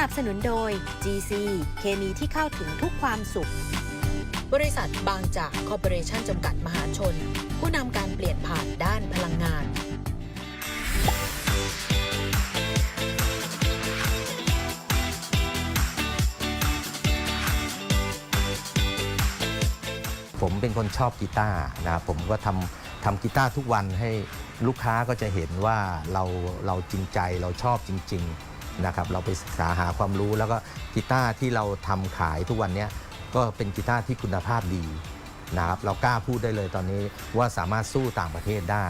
นับสนุนโดย GC เคมีที่เข้าถึงทุกความสุข บริษัทบางจากคอร์ปอเรชั่นจำกัดมหาชน ผู้นำการเปลี่ยนผ่านด้านพลังงาน ผมเป็นคนชอบกีตาร์นะครับผมก็ทำทำกีตาร์ทุกวันให้ลูกค้าก็จะเห็นว่าเราเราจริงใจเราชอบจริง ๆ นะครับเราไปศึกษาหาความรู้แล้วก็กีตาร์ที่เราทำขายทุกวันนี้ก็เป็นกีตาร์ที่คุณภาพดีนะครับเรากล้าพูดได้เลยตอนนี้ว่าสามารถสู้ต่างประเทศได้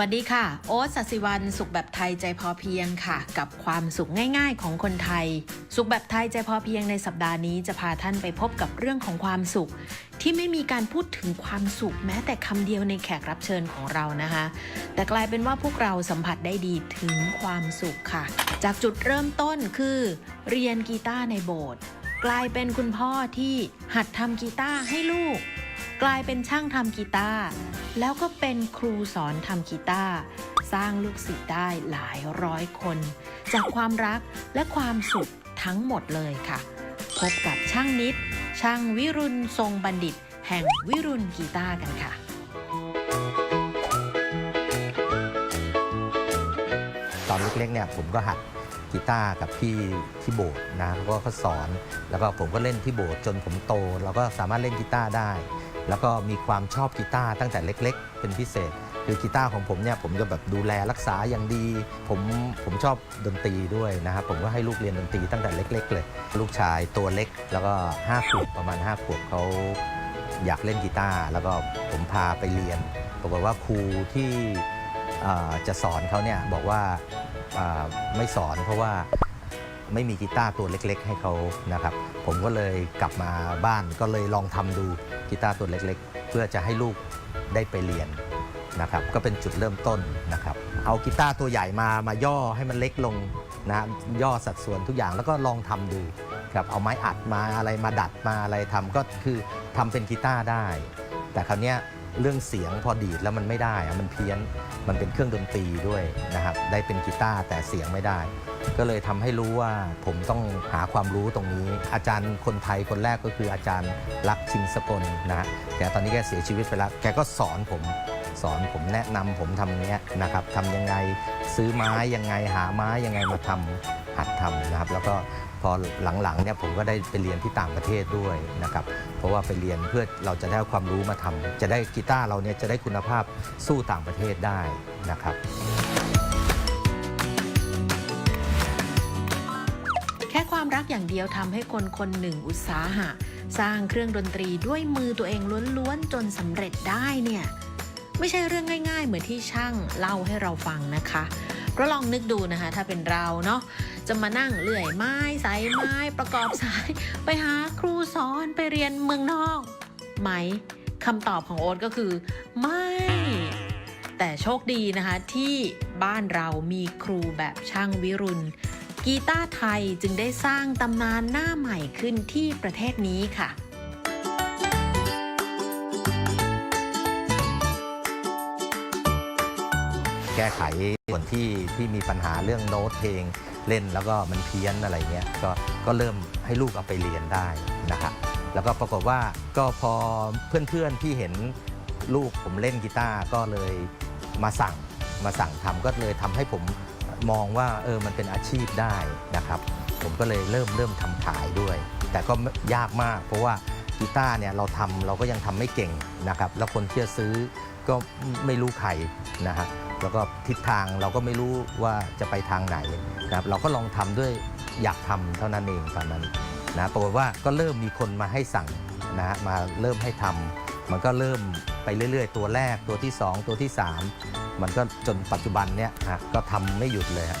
วัสดีค่ะ โอ๊ตสัสิวันสุขแบบไทยใจพอเพียงค่ะ กับความสุขง่ายๆของคนไทย สุขแบบไทยใจพอเพียงในสัปดาห์นี้จะพาท่านไปพบกับเรื่องของความสุข ที่ไม่มีการพูดถึงความสุขแม้แต่คำเดียวในแขกรับเชิญของเรานะคะ แต่กลายเป็นว่าพวกเราสัมผัสได้ดีถึงความสุขค่ะ จากจุดเริ่มต้นคือ เรียนกีตาร์ในโบสถ์กลายเป็นคุณพ่อที่หัดทำกีตาร์ให้ลูก กลายเป็นช่างทำกีตาร์แล้วก็เป็นครูสอนทำกีตาร์สร้างลูกศิษย์ได้หลายร้อยคน จากความรักและความสุขทั้งหมดเลยค่ะ พบกับช่างนิด ช่างวิรุณทรงบัณฑิต แห่งวิรุณกีตาร์กันค่ะตอนเล็กๆเนี่ยผมก็หัดกีตาร์กับพี่ที่โบสถ์นะแล้วก็สอนแล้วก็ผมก็เล่นที่โบสถ์จนผมโต แล้วก็สามารถเล่นกีตาร์ได้ แล้วก็มีความชอบกีตาร์ตั้งแต่เล็ก ๆ เป็นพิเศษ คือกีตาร์ของผมเนี่ยผมจะแบบดูแลรักษาอย่างดี ผมผมชอบดนตรีด้วยนะครับผมก็ให้ลูกเรียนดนตรีตั้งแต่เล็ก ๆ เลย ลูกชายตัวเล็กแล้วก็5ขวบประมาณ5ขวบเขาอยากเล่นกีตาร์แล้วก็ผมพาไปเรียนปรากฏว่าครูที่จะสอนเขาเนี่ยบอกว่าไม่สอนเพราะว่าไม่มีกีตาร์ตัวเล็ก ๆ ให้เขานะครับ ผมก็เลยกลับมาบ้านก็เลยลองทำดู กีตาร์ตัวเล็กๆ เพื่อจะให้ลูกได้ไปเรียนนะครับก็เป็นจุดเริ่มต้นนะครับเอากีตาร์ตัวใหญ่มามาย่อให้มันเล็กลงนะย่อสัดส่วนทุกอย่างแล้วก็ลองทำดูครับเอาไม้อัดมาอะไรมาดัดมาอะไรทำก็คือทำเป็นกีตาร์ได้ แต่คราวนี้เรื่องเสียงพอดีดแล้วมันไม่ได้มันเพี้ยนมันเป็นเครื่องดนตรีด้วยนะครับได้เป็นกีตาร์แต่เสียงไม่ได้ ก็เลยทำให้รู้ว่าผมต้องหาความรู้ตรงนี้ อาจารย์คนไทยคนแรกก็คืออาจารย์รักชิมสกลนะฮะแกตอนนี้แกเสียชีวิตไปแล้ว แกก็สอนผมสอนผมแนะนำผมทำอย่างเนี้ยนะครับทำยังไงซื้อไม้ยังไงหาไม้ยังไงมาทำหัดทำนะครับ แล้วก็พอหลังๆเนี่ยผมก็ได้ไปเรียนที่ต่างประเทศด้วยนะครับเพราะว่าไปเรียนเพื่อเราจะได้ความรู้มาทำจะได้กีตาร์เราเนี่ยจะได้คุณภาพสู้ต่างประเทศได้นะครับ ความรักอย่างเดียวทำให้คนคนหนึ่งอุตสาหะ สร้างเครื่องดนตรีด้วยมือตัวเองล้วนๆจนสำเร็จได้เนี่ย ไม่ใช่เรื่องง่าย ๆ เหมือนที่ช่างเล่าให้เราฟังนะคะเราลองนึกดูนะคะ ถ้าเป็นเราเนาะจะมานั่งเลื่อยไม้ใส่ไม้ประกอบสาย ไปหาครูสอนไปเรียนเมืองนอกไหมคำตอบของโอ๊ตก็คือ ไม่ แต่โชคดีนะคะที่บ้านเรามีครูแบบช่างวิรุณ กีตาร์ไทยจึงได้สร้างตำนานหน้าใหม่ขึ้นที่ประเทศนี้ค่ะแก้ไขส่วนที่ที่มีปัญหาเรื่องโน้ตเพลงเล่นแล้วก็มันเพี้ยนอะไรเงี้ยก็ก็เริ่มให้ลูกเอาไปเรียนได้นะครับแล้วก็ปรากฏว่าก็พอเพื่อนๆที่เห็นลูกผมเล่นกีตาร์ก็เลยมาสั่งมาสั่งทำก็เลยทำให้ผม มองว่าเออมันเป็นอาชีพได้นะครับ ผมก็เลยเริ่มเริ่มทำขายด้วย แต่ก็ยากมาก เพราะว่ากีตาร์เนี่ยเราทำเราก็ยังทำไม่เก่งนะครับ แล้วคนที่จะซื้อก็ไม่รู้ใครนะฮะแล้วก็ทิศทางเราก็ไม่รู้ว่าจะไปทางไหนนะครับเราก็ลองทำด้วยอยากทำเท่านั้นเองตอนนั้นนะปรากฏว่าก็เริ่มมีคนมาให้สั่งนะฮะมาเริ่มให้ทำ มันก็เริ่มไปเรื่อย ๆ ตัวแรกตัวที่ 2 ตัวที่ 3 มันก็จนปัจจุบันเนี้ยฮะก็ทำไม่หยุดเลยฮะ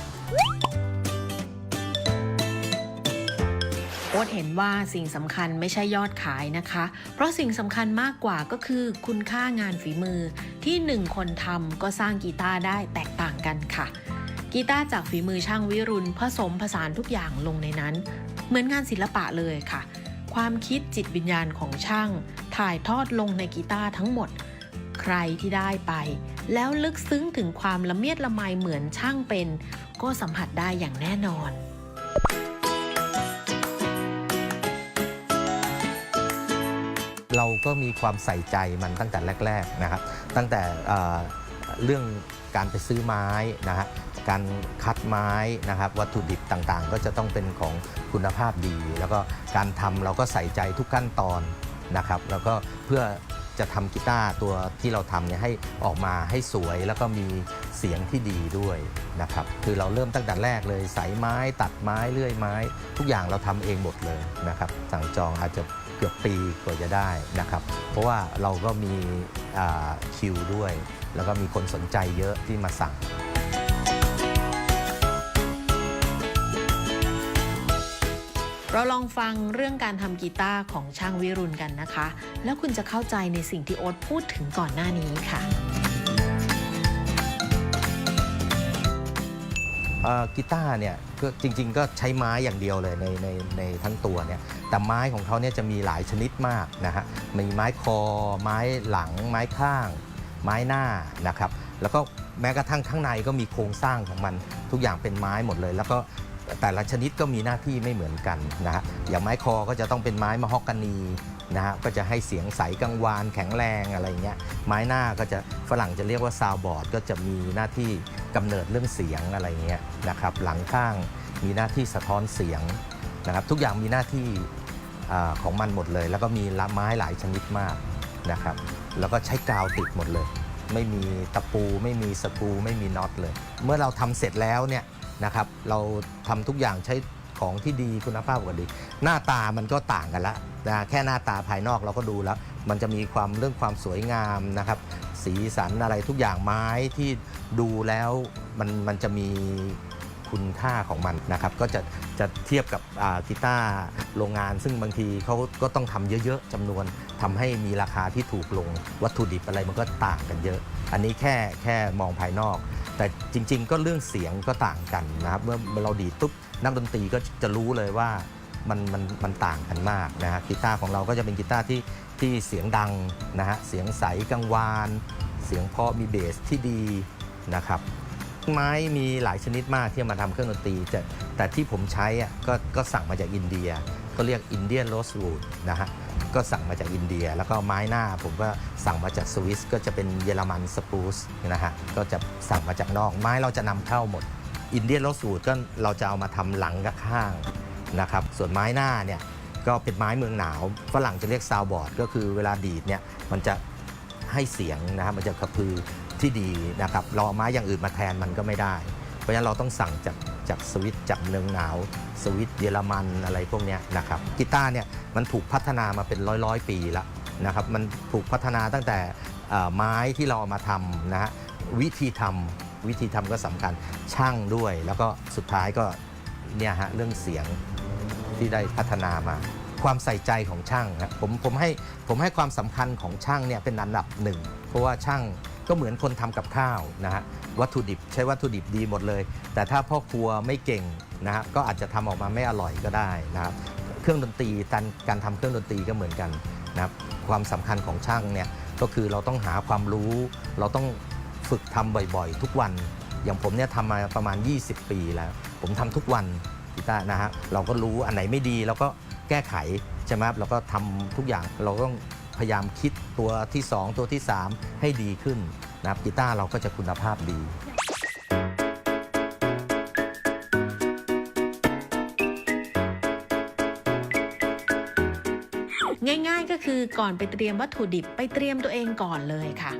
โอ๊ตเห็นว่าสิ่งสำคัญไม่ใช่ยอดขายนะคะ เพราะสิ่งสำคัญมากกว่าก็คือคุณค่างานฝีมือที่หนึ่งคนทำก็สร้างกีตาร์ได้แตกต่างกันค่ะ กีตาร์จากฝีมือช่างวิรุณผสมผสานทุกอย่างลงในนั้น เหมือนงานศิลปะเลยค่ะ ความคิดจิตวิญญาณของช่าง ถ่ายทอดลงในกีตาร์ทั้งหมด ใครที่ได้ไป แล้วลึกซึ้งถึงความละเมียดละไมเหมือนช่างเป็น ก็สัมผัสได้อย่างแน่นอนเราก็มีความใส่ใจมันตั้งแต่แรกๆนะครับ ตั้งแต่เเรื่องการไปซื้อไม้นะฮะการคัดไม้นะครับ วัตถุดิบต่างๆ ก็จะต้องเป็นของคุณภาพดี แล้วก็การทำเราก็ใส่ใจทุกขั้นตอน นะครับแล้วก็เพื่อจะทำกีตาร์ตัวที่เราทำเนี่ยให้ออกมาให้สวยแล้วก็มีเสียงที่ดีด้วยนะครับคือเราเริ่มตั้งแต่แรกเลยใส่ไม้ตัดไม้เลื่อยไม้ ทุกอย่างเราทำเองหมดเลยนะครับสั่งจองอาจจะเกือบปีกว่าจะได้นะครับ เพราะว่าเราก็มีคิวด้วย แล้วก็มีคนสนใจเยอะที่มาสั่ง เราลองฟังเรื่องการทำกีตาร์ของช่างวิรุณกันนะคะ แล้วคุณจะเข้าใจในสิ่งที่โอ๊ตพูดถึงก่อนหน้านี้ค่ะเอ่อกีตาร์เนี่ยก็จริงๆ ก็ใช้ไม้อย่างเดียวเลยในในในทั้งตัวเนี่ยแต่ไม้ของเขาเนี่ยจะมีหลายชนิดมากนะฮะมีไม้คอ ไม้หลัง ไม้ข้าง ไม้หน้านะครับแล้วก็แม้กระทั่งข้างในก็มีโครงสร้างของมันทุกอย่างเป็นไม้หมดเลย แล้วก็ แต่ละชนิดก็มีหน้าที่ไม่เหมือนกันนะฮะอย่างไม้คอก็จะต้องเป็นไม้มะฮอกกานีนะฮะก็จะให้เสียงใสกังวานแข็งแรงอะไรเงี้ยไม้หน้าก็จะฝรั่งจะเรียกว่าซาวบอร์ดก็จะมีหน้าที่กำเนิดเรื่องเสียงอะไรเงี้ยนะครับหลังข้างมีหน้าที่สะท้อนเสียงนะครับทุกอย่างมีหน้าที่ของมันหมดเลย แล้วก็มีละไม้หลายชนิดมากนะครับแล้วก็ใช้กาวติดหมดเลย ไม่มีตะปูไม่มีสกรูไม่มีน็อตเลย เมื่อเราทำเสร็จแล้วเนี่ย นะครับเราทำทุกอย่างใช้ของที่ดีคุณภาพกว่าดี หน้าตามันก็ต่างกันละนะแค่หน้าตาภายนอกเราก็ดูแล้ว มันจะมีความเรื่องความสวยงามนะครับ สีสันอะไรทุกอย่างไม้ที่ดูแล้วมันมันจะมีคุณค่าของมันนะครับ ก็จะจะเทียบกับกีตาร์โรงงาน ซึ่งบางทีเขาก็ต้องทำเยอะ ๆจำนวนทำให้มีราคาที่ถูกลงวัตถุดิบอะไรมันก็ต่างกันเยอะ อันนี้แค่แค่มองภายนอก แต่จริงๆ ก็เรื่องเสียงก็ต่างกันนะครับเมื่อเราดีดปุ๊บนักดนตรีก็จะรู้เลยว่ามันมันมันต่างกันมากนะฮะกีตาร์ของเราก็จะเป็นกีตาร์ที่ที่เสียงดังนะฮะเสียงใสกังวาน เสียงเพาะมีเบสที่ดีนะครับไม้มีหลายชนิดมากที่มาทำเครื่องดนตรีแต่แต่ที่ผมใช้อะก็ก็สั่งมาจากอินเดีย ก็เรียกอินเดียนโรสวูดนะฮะ ก็สั่งมาจากอินเดีย แล้วก็ไม้หน้าผมก็สั่งมาจากสวิสก็จะเป็นเยอรมันสปรูสนะฮะก็จะสั่งมาจากนอก ไม้เราจะนำเข้าหมด อินเดียนโรสวูดก็เราจะเอามาทำหลังกับข้างนะครับส่วนไม้หน้าเนี่ยก็เป็นไม้เมืองหนาวฝรั่งจะเรียกซาวบอร์ดก็คือเวลาดีดเนี่ยมันจะให้เสียงนะครับมันจะกระพือที่ดีนะครับเราเอาไม้อย่างอื่นมาแทนมันก็ไม่ได้ เพราะฉะนั้นเราต้องสั่งจากจากสวิตจากเมืองหนาว สวิตเยอรมันอะไรพวกนี้นะครับกีตาร์เนี่ยมันถูกพัฒนามาเป็นร้อยร้อยปีแล้วนะครับมันถูกพัฒนาตั้งแต่ไม้ที่เราเอามาทำนะฮะวิธีทำวิธีทำก็สำคัญช่างด้วย แล้วก็สุดท้ายก็เนี่ยฮะเรื่องเสียงที่ได้พัฒนามาความใส่ใจของช่างนะผมผมให้ผมให้ความสำคัญของช่างเนี่ยเป็นอันดับหนึ่งเพราะว่าช่าง ก็เหมือนคนทำกับข้าวนะฮะวัตถุดิบใช้วัตถุดิบดีหมดเลย แต่ถ้าพ่อครัวไม่เก่งนะฮะก็อาจจะทำออกมาไม่อร่อยก็ได้นะครับเครื่องดนตรีการการทำเครื่องดนตรีก็เหมือนกันนะครับความสำคัญของช่างเนี่ยก็คือเราต้องหาความรู้ เราต้องฝึกทำบ่อยๆ ทุกวัน อย่างผมเนี่ยทำมาประมาณ 20 ปีแล้ว ผมทำทุกวันกีตาร์นะฮะเราก็รู้อันไหนไม่ดีเราก็แก้ไขใช่ไหมครับเราก็ทำทุกอย่างเราต้อง พยายามคิดตัวที่ 2 ตัวที่ 3 ให้ดีขึ้นนะครับกีตาร์เราก็จะคุณภาพดี ง่ายๆก็คือก่อนไปเตรียมวัตถุดิบไปเตรียมตัวเองก่อนเลยค่ะ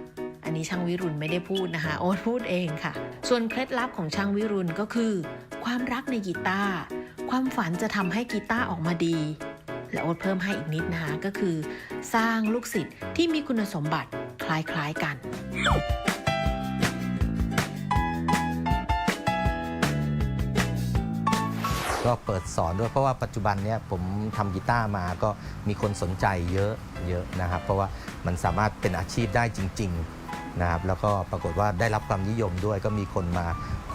อันนี้ช่างวิรุณไม่ได้พูดนะคะ โอ๊ตพูดเองค่ะ ส่วนเคล็ดลับของช่างวิรุณก็คือ ความรักในกีตาร์ความฝันจะทำให้กีตาร์ออกมาดี และโอ๊ตเพิ่มให้อีกนิดนะคะก็คือ สร้างลูกศิษย์ที่มีคุณสมบัติคล้ายๆกันก็เปิดสอนด้วยเพราะว่าปัจจุบันเนี้ยผมทำกีตาร์มาก็มีคนสนใจเยอะเยอะนะครับ เพราะว่ามันสามารถเป็นอาชีพได้จริง ๆนะครับ แล้วก็ปรากฏว่าได้รับความนิยมด้วยก็มีคนมา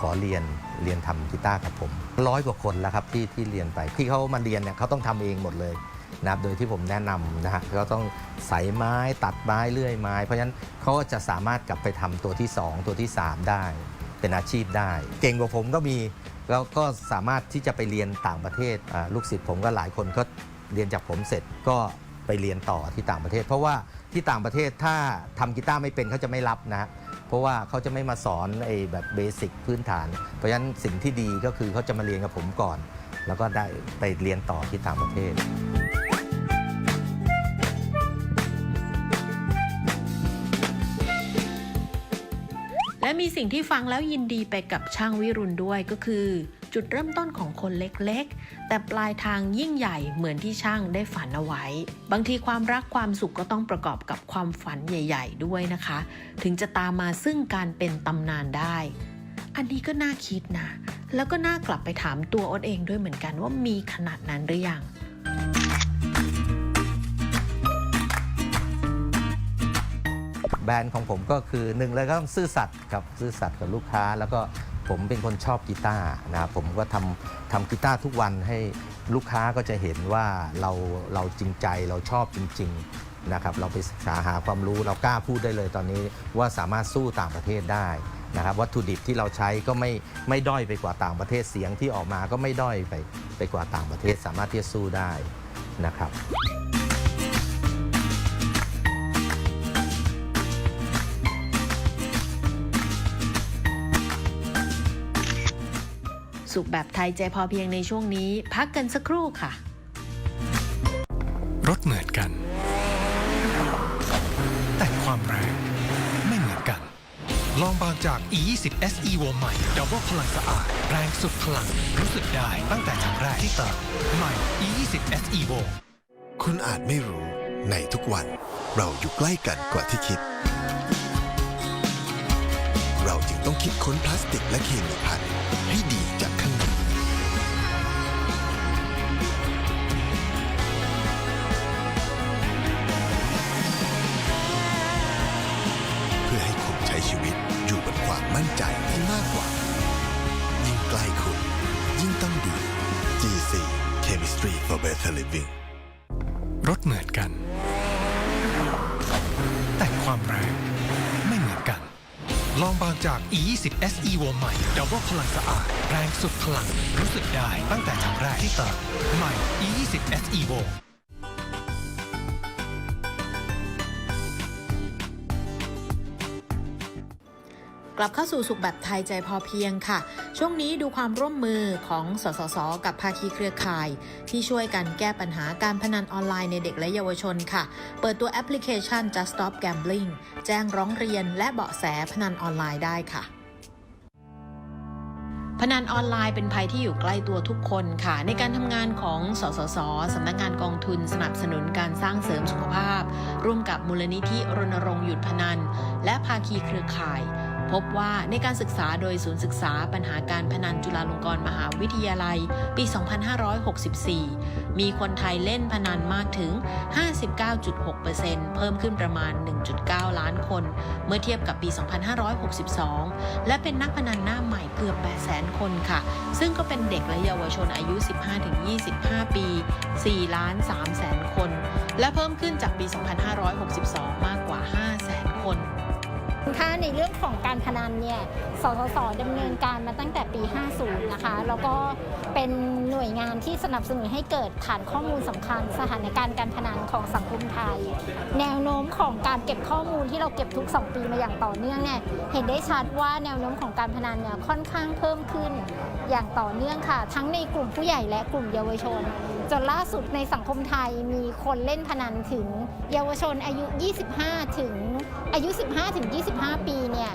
ขอเรียนเรียนทำกีตาร์กับผมร้อยกว่าคนแล้วครับที่ที่เรียนไปที่เขามาเรียนเนี่ยเขาต้องทำเองหมดเลยนะครับโดยที่ผมแนะนำนะฮะเขาต้องใส่ไม้ตัดไม้เลื่อยไม้ เพราะฉะนั้นเขาก็จะสามารถกลับไปทำตัวที่ 2 ตัวที่ 3 ได้ เป็นอาชีพได้ เก่งกว่าผมก็มีแล้วก็สามารถที่จะไปเรียนต่างประเทศลูกศิษย์ผมก็หลายคนก็เรียนจากผมเสร็จก็ไปเรียนต่อที่ต่างประเทศ เพราะว่าที่ต่างประเทศถ้าทำกีตาร์ไม่เป็นเขาจะไม่รับนะ เพราะว่าเขาจะไม่มาสอนไอ้แบบเบสิกพื้นฐาน เพราะฉะนั้นสิ่งที่ดีก็คือเขาจะมาเรียนกับผมก่อน แล้วก็ได้ไปเรียนต่อที่ต่างประเทศ และมีสิ่งที่ฟังแล้วยินดีไปกับช่างวิรุณด้วยก็คือ จุดเริ่มต้นของคนเล็กๆ แต่ปลายทางยิ่งใหญ่เหมือนที่ช่างได้ฝันเอาไว้ บางทีความรักความสุขก็ต้องประกอบกับความฝันใหญ่ ๆ ด้วยนะคะ ถึงจะตามมาซึ่งการเป็นตำนานได้ อันนี้ก็น่าคิดนะ แล้วก็น่ากลับไปถามตัวอ้นเองด้วยเหมือนกันว่ามีขนาดนั้นหรือยังแบรนด์ของผมก็คือหนึ่งเลยก็ต้องซื่อสัตย์กับซื่อสัตย์กับลูกค้าแล้วก็ ผมเป็นคนชอบกีตาร์นะครับผมก็ทำทำกีตาร์ทุกวันให้ลูกค้าก็จะเห็นว่าเราเราจริงใจเราชอบจริงๆนะครับเราไปศึกษาหาความรู้เรากล้าพูดได้เลยตอนนี้ว่าสามารถสู้ต่างประเทศได้นะครับวัตถุดิบที่เราใช้ก็ไม่ไม่ด้อยไปกว่าต่างประเทศเสียงที่ออกมาก็ไม่ด้อยไปไปกว่าต่างประเทศสามารถที่จะสู้ได้นะครับ สุขแบบไทยใจพอเพียงในช่วงนี้ พักกันสักครู่ค่ะ รถเหมือนกัน แต่ความแรงไม่เหมือนกัน ลองบางจาก E20 SE Evo ใหม่ Double พลังสะอาด แรงสุดพลัง รู้สึกได้ตั้งแต่ครั้งแรกที่เติมใหม่ E20 SE Evo คุณอาจไม่รู้ในทุกวัน เราอยู่ใกล้กันกว่าที่คิด เราจึงต้องคิดค้นพลาสติกและเคมีภัณฑ์ ให้ดีจากข้างในเพื่อให้คุณใช้ชีวิตอยู่บนความมั่นใจที่มากกว่า ยิ่งใกล้คุณ ยิ่งต้องดี GC Chemistry for Better Living รถเหมือนกัน แต่ความแรง ลองบางจาก E20 SE วงใหม่ดับเบิลพลังสะอาด แรงสุดพลัง รู้สึกได้ตั้งแต่ครั้งแรกที่เติมใหม่ E20 SE วง กลับเข้าสู่สุขแบบไทยใจพอเพียงค่ะ ช่วงนี้ดูความร่วมมือของสสส กับภาคีเครือข่าย ที่ช่วยกันแก้ปัญหาการพนันออนไลน์ในเด็กและเยาวชนค่ะ เปิดตัวแอปพลิเคชัน Just Stop Gambling แจ้งร้องเรียนและเบาะแสพนันออนไลน์ได้ค่ะพนันออนไลน์เป็นภัยที่อยู่ใกล้ตัวทุกคนค่ะ ในการทำงานของสสสสำนักงานกองทุนสนับสนุนการสร้างเสริมสุขภาพ ร่วมกับมูลนิธิรณรงค์หยุดพนัน และภาคีเครือข่าย พบว่าในการศึกษาโดยศูนย์ศึกษาปัญหาการพนันจุฬาลงกรณ์มหาวิทยาลัย ปี 2564 มีคนไทยเล่นพนันมากถึง 59.6%เพิ่มขึ้นประมาณ 1.9 ล้านคน เมื่อเทียบกับปี 2562 และเป็นนักพนันหน้าใหม่เกือบ 800,000 คนค่ะ ซึ่งก็เป็นเด็กและเยาวชนอายุ 15-25 ปี 4 ล้าน3แสนคน และเพิ่มขึ้นจากปี 2562 มากกว่า5แสนคน ถ้าในเรื่องของการพนันเนี่ย สสสดำเนินการมาตั้งแต่ปี 50 นะคะ แล้วก็เป็นหน่วยงานที่สนับสนุนให้เกิดฐานข้อมูลสำคัญ สถานการณ์การพนันของสังคมไทย แนวโน้มของการเก็บข้อมูลที่เราเก็บทุก 2 ปีมาอย่างต่อเนื่องเนี่ย เห็นได้ชัดว่าแนวโน้มของการพนันเนี่ยค่อนข้างเพิ่มขึ้น อย่างต่อเนื่องค่ะ ทั้งในกลุ่มผู้ใหญ่และกลุ่มเยาวชน จนล่าสุดในสังคมไทยมีคนเล่นพนันถึงเยาวชนอายุ 25 ถึงอายุ 15 ถึง 25 ปีเนี่ย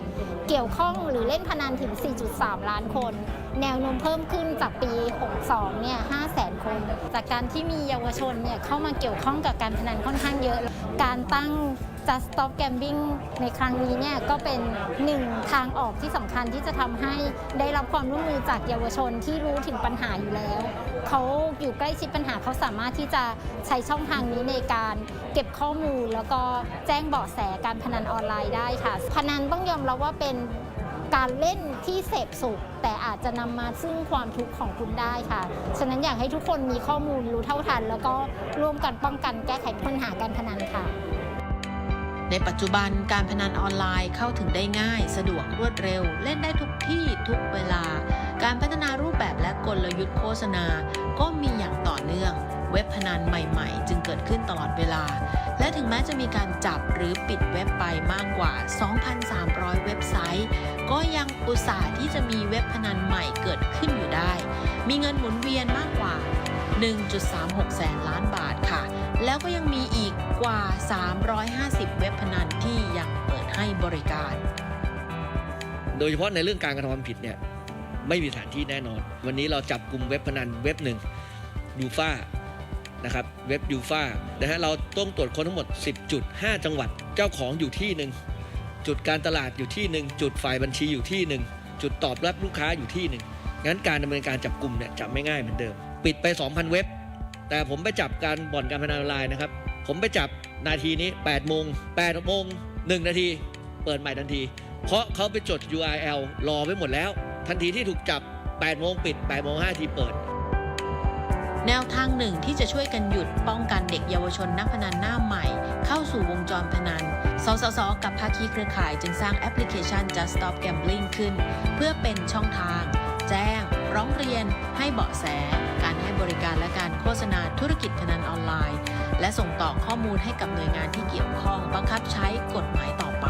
เกี่ยวข้องหรือเล่นพนันถึง 4.3 ล้านคน แนวโน้มเพิ่มขึ้นจากปี 62 เนี่ย 5 แสนคน จากการที่มีเยาวชนเนี่ยเข้ามาเกี่ยวข้องกับการพนันค่อนข้างเยอะ การตั้ง Just Stop Gambling ในครั้งนี้เนี่ยก็เป็นหนึ่งทางออกที่สำคัญที่จะทำให้ได้รับความร่วมมือจากเยาวชนที่รู้ถึงปัญหาอยู่แล้ว เขาอยู่ใกล้ชิดปัญหาเขาสามารถที่จะใช้ช่องทางนี้ในการเก็บข้อมูล แล้วก็แจ้งเบาะแสการพนันออนไลน์ได้ค่ะ พนันต้องยอมรับว่าเป็นการเล่นที่เสพสุข แต่อาจจะนำมาซึ่งความทุกข์ของคุณได้ค่ะ ฉะนั้นอยากให้ทุกคนมีข้อมูลรู้เท่าทัน แล้วก็ร่วมกันป้องกันแก้ไขปัญหาการพนันค่ะ ในปัจจุบันการพนันออนไลน์เข้าถึงได้ง่าย สะดวกรวดเร็ว เล่นได้ทุกที่ทุกเวลา การพัฒนารูปแบบและกลยุทธ์โฆษณา ก็มีอย่างต่อเนื่อง เว็บพนันใหม่ๆ จึงเกิดขึ้นตลอดเวลา และถึงแม้จะมีการจับหรือปิดเว็บไปมากกว่า 2,300 เว็บไซต์ ก็ยังอุตส่าห์ที่จะมีเว็บพนันใหม่เกิดขึ้นอยู่ได้ มีเงินหมุนเวียนมากกว่า 1.36 แสนล้านบาทค่ะ แล้วก็ยังมีอีกกว่า 350 เว็บพนันที่ยังเปิดให้บริการ โดยเฉพาะในเรื่องการกระทำความผิดเนี่ยไม่มีสถานที่แน่นอน วันนี้เราจับกลุ่มเว็บพนันเว็บหนึ่งยูฟ่านะครับเว็บยูฟ่านะฮะเราต้องตรวจค้นทั้งหมด 10จุด5จังหวัดเจ้าของอยู่ที่หนึ่งจุดการตลาดอยู่ที่หนึ่งจุดฝ่ายบัญชีอยู่ที่หนึ่งจุดตอบรับลูกค้าอยู่ที่หนึ่งงั้นการดำเนินการจับกลุ่มเนี่ยจับไม่ง่ายเหมือนเดิม ปิดไป 2,000 เว็บ แต่ผมไปจับการบ่อนการพนันออนไลน์นะครับ ผมไปจับนาทีนี้8โมง8โมง1นาที เปิดใหม่ทันที เพราะเขาไปจด URL รอไว้หมดแล้ว ทันทีที่ถูกจับ8โมงปิด8โมง5ทีเปิด แนวทางหนึ่งที่จะช่วยกันหยุดป้องกันเด็กเยาวชนนักพนันหน้าใหม่ เข้าสู่วงจรพนัน สสส กับภาคีเครือข่ายจึงสร้างแอปพลิเคชัน Just Stop Gambling ขึ้น เพื่อเป็นช่องทาง แจ้ง ร้องเรียนให้เบาะแส การให้บริการและการโฆษณาธุรกิจพนันออนไลน์ และส่งต่อข้อมูลให้กับหน่วยงานที่เกี่ยวข้อง บังคับใช้กฎหมายต่อไป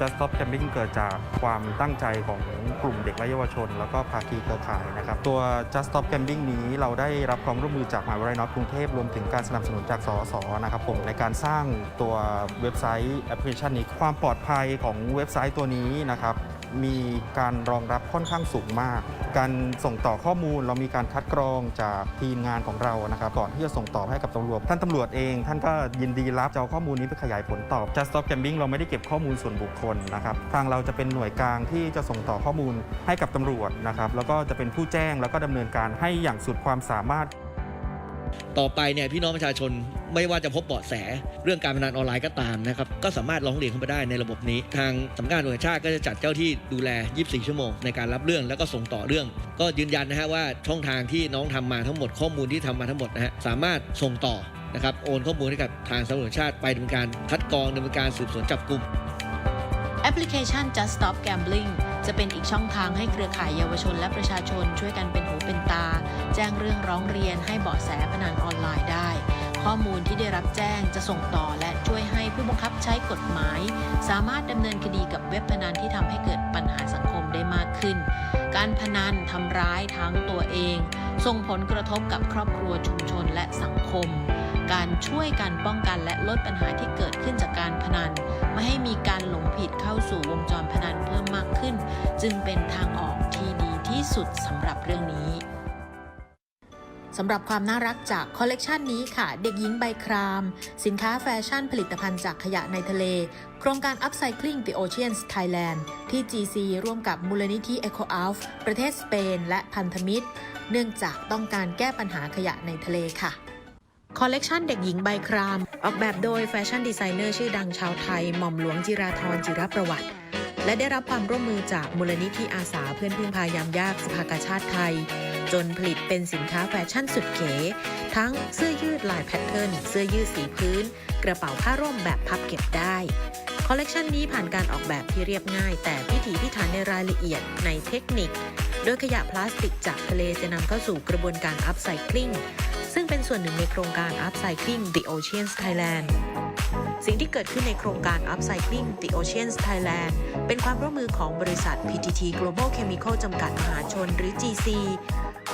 Just Stop Gambling เกิดจากความตั้งใจของกลุ่มเด็กและเยาวชน แล้วก็ภาคีเครือข่ายนะครับ ตัว Just Stop Gambling นี้เราได้รับความร่วมมือจากมหาวิทยาลัยนอร์กรุงเทพรวมถึงการสนับสนุนจากสสนะครับผมในการสร้างตัวเว็บไซต์แอปพลิเคชันนี้ความปลอดภัยของเว็บไซต์ตัวนี้นะครับ มีการรองรับค่อนข้างสูงมาก การส่งต่อข้อมูลเรามีการคัดกรองจากทีมงานของเรานะครับก่อนที่จะส่งต่อให้กับตำรวจ ท่านตำรวจเอง ท่านก็ยินดีรับจะเอาข้อมูลนี้ไปขยายผลต่อ Just Stop Gambling เราไม่ได้เก็บข้อมูลส่วนบุคคลนะครับทางเราจะเป็นหน่วยกลางที่จะส่งต่อข้อมูลให้กับตำรวจนะครับแล้วก็จะเป็นผู้แจ้งแล้วก็ดำเนินการให้อย่างสุดความสามารถ ต่อไปเนี่ยพี่น้องประชาชนไม่ว่าจะพบเบาะแส เรื่องการพนันออนไลน์ก็ตามนะครับก็สามารถร้องเรียนเข้ามาได้ในระบบนี้ ทางสำนักงานตำรวจแห่งชาติก็จะจัดเจ้าที่ดูแล 24 ชั่วโมงในการรับเรื่องแล้วก็ส่งต่อเรื่อง ก็ยืนยันนะฮะว่าช่องทางที่น้องทำมาทั้งหมดข้อมูลที่ทำมาทั้งหมดนะฮะสามารถส่งต่อนะครับโอนข้อมูลให้กับทางสำนักงานตำรวจแห่งชาติไปดำเนินการคัดกรองดำเนินการสืบสวนจับกลุ่ม แอปพลิเคชัน Just Stop Gambling จะเป็นอีกช่องทางให้เครือข่ายเยาวชนและประชาชนช่วยกันเป็นหูเป็นตา แจ้งเรื่องร้องเรียนให้เบาะแสพนันออนไลน์ได้ ข้อมูลที่ได้รับแจ้งจะส่งต่อและช่วยให้ผู้บังคับใช้กฎหมาย สามารถดำเนินคดีกับเว็บพนันที่ทำให้เกิดปัญหาสังคมได้มากขึ้น การพนันทำร้ายทั้งตัวเอง ส่งผลกระทบกับครอบครัวชุมชนและสังคม การช่วยกันป้องกันและลดปัญหาที่เกิดขึ้นจากการพนัน ไม่ให้มีการหลงผิดเข้าสู่วงจรพนันเพิ่มมากขึ้น จึงเป็นทางออกที่ดีที่สุดสำหรับเรื่องนี้สำหรับความน่ารักจากคอลเลกชันนี้ค่ะ เด็กหญิงใบคราม สินค้าแฟชั่นผลิตภัณฑ์จากขยะในทะเล โครงการ Upcycling the Oceans Thailand ที่ GC ร่วมกับมูลนิธิ Eco Alf ประเทศสเปน และพันธมิตร เนื่องจากต้องการแก้ปัญหาขยะในทะเลค่ะ คอลเลกชันเด็กหญิงใบคราม ออกแบบโดยแฟชั่นดีไซเนอร์ชื่อดังชาวไทย หม่อมหลวงจิราธรจิรประวัติ และได้รับความร่วมมือจากมูลนิธิอาสาเพื่อนพึ่งพายามยากสภากาชาติไทย จนผลิตเป็นสินค้าแฟชั่นสุดเก๋ ทั้งเสื้อยืดลายแพทเทิร์นเสื้อยืดสีพื้น กระเป๋าผ้าร่มแบบพับเก็บได้คอลเลกชันนี้ผ่านการออกแบบที่เรียบง่าย แต่พิถีพิถันในรายละเอียดในเทคนิค โดยขยะพลาสติกจากทะเลจะนำเข้าสู่กระบวนการอัพไซคลิง ซึ่งเป็นส่วนหนึ่งในโครงการ Upcycling the Oceans Thailand สิ่งที่เกิดขึ้นในโครงการ Upcycling the Oceans Thailand เป็นความร่วมมือของบริษัท PTT Global Chemical จำกัดมหาชนหรือ GC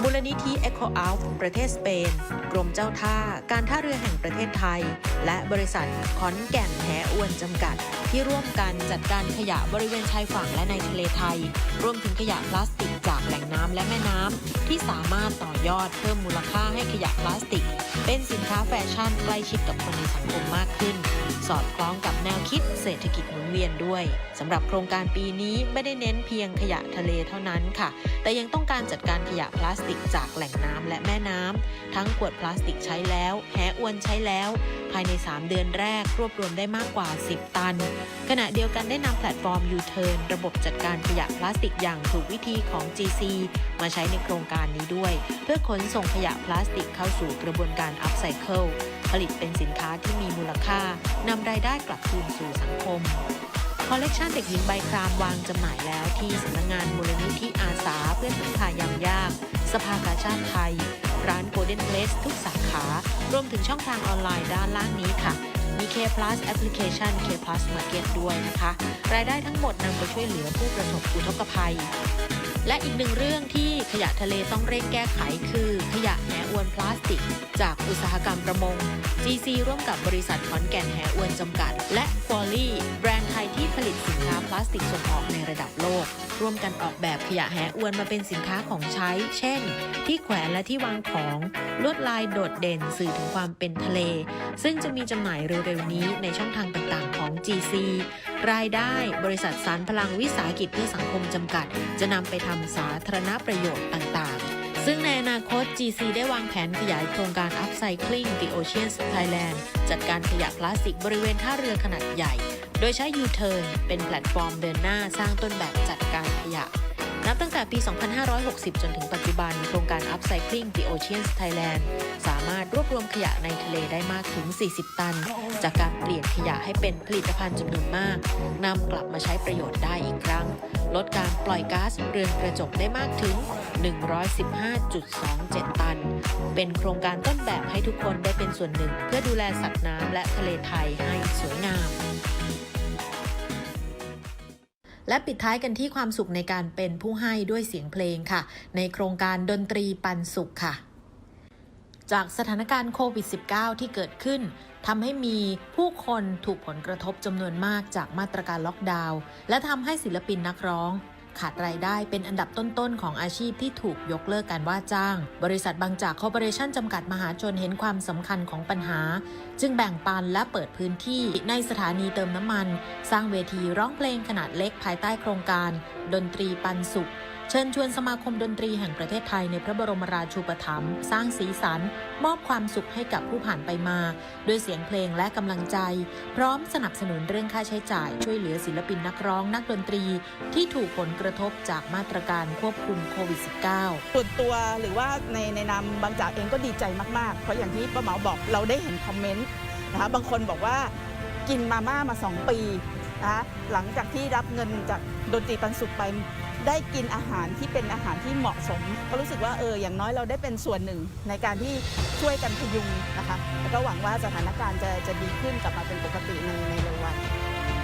มูลนิธิ Eco Alf ประเทศสเปน กรมเจ้าท่า การท่าเรือแห่งประเทศไทย และบริษัทขอนแก่นแหอวนจำกัด ที่ร่วมกันจัดการขยะบริเวณชายฝั่งและในทะเลไทย รวมถึงขยะพลาสติกจากแหล่งน้ำและแม่น้ำที่สามารถต่อยอดเพิ่มมูลค่าให้ขยะพลาสติก เป็นสินค้าแฟชั่นใกล้ชิดกับคนในสังคมมากขึ้น สอดคล้องกับแนวคิดเศรษฐกิจหมุนเวียนด้วยสำหรับโครงการปีนี้ไม่ได้เน้นเพียงขยะทะเลเท่านั้นค่ะ แต่ยังต้องการจัดการขยะพลาสติกจากแหล่งน้ำและแม่น้ำทั้งขวดพลาสติกใช้แล้วแหอวนใช้แล้ว ภายใน 3 เดือนแรกรวบรวมได้มากกว่า 10 ตันขณะเดียวกันได้นำแพลตฟอร์ม U-Turn ระบบจัดการขยะพลาสติกอย่างถูกวิธีของ GC มาใช้ในโครงการนี้ด้วย เพื่อขนส่งขยะพลาสติกเข้าสู่กระบวนการ Upcycle ผลิตเป็นสินค้าที่มีมูลค่านำรายได้กลับคืนสู่สังคมคอลเลกชันเด็กหญิงใบครามวางจำหน่ายแล้วที่สำนักงานมูลนิธิอาสาเพื่อนพึ่งพายามยาก สภากาชาติไทย ร้าน Golden Place ทุกสาขารวมถึงช่องทางออนไลน์ด้านล่างนี้ค่ะ มี K Plus Application K Plus Market ด้วยนะคะ รายได้ทั้งหมดนำไปช่วยเหลือผู้ประสบอุทกภัย และอีกหนึ่งเรื่องที่ขยะทะเลต้องเร่งแก้ไขคือขยะแห อวนพลาสติก จากอุตสาหกรรมประมง GC ร่วมกับบริษัทขอนแก่นแหอวนจำกัด และ q u a l i แบรนด์ไทยที่ผลิตสินค้าพลาสติกส่งออกในระดับโลก ร่วมกันออกแบบขยะแหอวนมาเป็นสินค้าของใช้ เช่น ที่แขวนและที่วางของ ลวดลายโดดเด่นสื่อถึงความเป็นทะเล ซึ่งจะมีจำหน่ายเร็วๆนี้ในช่องทางต่างๆของ GC รายได้บริษัทสารพลังวิสาหกิจเพื่อสังคมจำกัด จะนำไปทำสาธารณประโยชน์ต่างๆ ซึ่งในอนาคต GC ได้วางแผนขยายโครงการ Upcycling the Oceans Thailand จัดการขยะพลาสติกบริเวณท่าเรือขนาดใหญ่ โดยใช้ U-Turn เป็นแพลตฟอร์มเดินหน้าสร้างต้นแบบจัดการขยะ นับตั้งแต่ปี 2560 จนถึงปัจจุบัน โครงการ Upcycling the Oceans Thailand สามารถรวบรวมขยะในทะเลได้มากถึง 40 ตัน จากการเปลี่ยนขยะให้เป็นผลิตภัณฑ์จำนวนมากนำกลับมาใช้ประโยชน์ได้อีกครั้ง ลดการปล่อยก๊าซเรือนกระจกได้มากถึง 115.27 ตัน เป็นโครงการต้นแบบให้ทุกคนได้เป็นส่วนหนึ่ง เพื่อดูแลสัตว์น้ำและทะเลไทยให้สวยงาม และปิดท้ายกันที่ความสุขในการเป็นผู้ให้ด้วยเสียงเพลงค่ะ ในโครงการดนตรีปันสุขค่ะ จากสถานการณ์โควิด -19 ที่เกิดขึ้นทำให้มีผู้คนถูกผลกระทบจำนวนมากจากมาตรการล็อกดาวน์และทำให้ศิลปินนักร้อง ขาดรายได้เป็นอันดับต้นๆ ของอาชีพที่ถูกยกเลิกการว่าจ้าง บริษัทบางจากคอร์ปอเรชั่นจำกัดมหาชนเห็นความสำคัญของปัญหา จึงแบ่งปันและเปิดพื้นที่ในสถานีเติมน้ำมัน สร้างเวทีร้องเพลงขนาดเล็กภายใต้โครงการ ดนตรีปันสุข เชิญชวนสมาคมดนตรีแห่งประเทศไทยในพระบรมราชูปถัมภ์สร้างสีสัน มอบความสุขให้กับผู้ผ่านไปมา ด้วยเสียงเพลงและกำลังใจ พร้อมสนับสนุนเรื่องค่าใช้จ่าย ช่วยเหลือศิลปินนักร้องนักดนตรี ที่ถูกผลกระทบจากมาตรการควบคุมโควิด -19 ส่วนตัวหรือว่าในในนามบางจากเองก็ดีใจมากๆ เพราะอย่างที่ป้าเหมาบอกเราได้เห็นคอมเมนต์นะคะบางคนบอกว่ากินมาม่ามา 2 ปีนะคะหลังจากที่รับเงินจากดนตรีปันสุขไป ได้กินอาหารที่เป็นอาหารที่เหมาะสม ก็รู้สึกว่าเอออย่างน้อยเราได้เป็นส่วนหนึ่งในการที่ช่วยกันพยุงนะคะแล้วก็หวังว่าสถานการณ์จะจะดีขึ้นกลับมาเป็นปกติในในเร็ววัน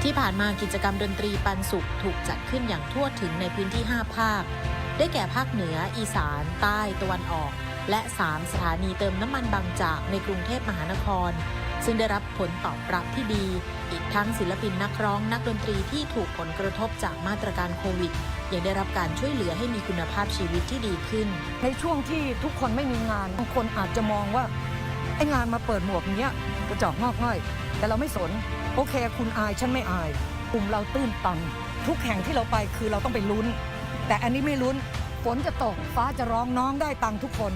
ที่ผ่านมากิจกรรมดนตรีปันสุขถูกจัดขึ้นอย่างทั่วถึงในพื้นที่ 5 ภาค ได้แก่ภาคเหนือ อีสาน ใต้ตะวันออก และ 3 สถานีเติมน้ำมันบางจากในกรุงเทพมหานคร ซึ่งได้รับผลตอบรับที่ดี อีกทั้งศิลปินนักร้องนักดนตรีที่ถูกผลกระทบจากมาตรการโควิด ยังได้รับการช่วยเหลือให้มีคุณภาพชีวิตที่ดีขึ้น ในช่วงที่ทุกคนไม่มีงานบางคนอาจจะมองว่าไอ้งานมาเปิดหมวกเนี้ยกระจอกงอกง่อยแต่เราไม่สน โอเค คุณอายฉันไม่อายกลุ่มเราตื้นตัน ทุกแห่งที่เราไปคือเราต้องไปลุ้น แต่อันนี้ไม่ลุ้นฝนจะตกฟ้าจะร้องน้องได้ตังทุกคน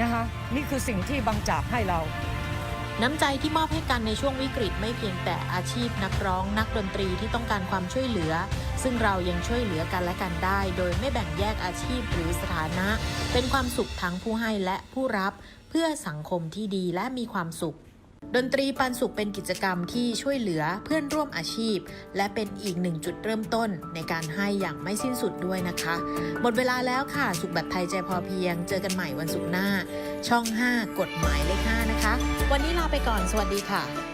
นะคะนี่คือสิ่งที่บางจากให้เรา น้ำใจที่มอบให้กันในช่วงวิกฤตไม่เพียงแต่อาชีพนักร้องนักดนตรีที่ต้องการความช่วยเหลือ ซึ่งเรายังช่วยเหลือกันและกันได้ โดยไม่แบ่งแยกอาชีพหรือสถานะ เป็นความสุขทั้งผู้ให้และผู้รับ เพื่อสังคมที่ดีและมีความสุขดนตรีปันสุขเป็นกิจกรรมที่ช่วยเหลือเพื่อนร่วมอาชีพ และเป็นอีกหนึ่งจุดเริ่มต้นในการให้อย่างไม่สิ้นสุดด้วยนะคะ หมดเวลาแล้วค่ะ สุขแบบไทยใจพอเพียง เจอกันใหม่วันศุกร์หน้า ช่อง 5 กฎหมายเลข5นะคะ วันนี้ลาไปก่อน สวัสดีค่ะ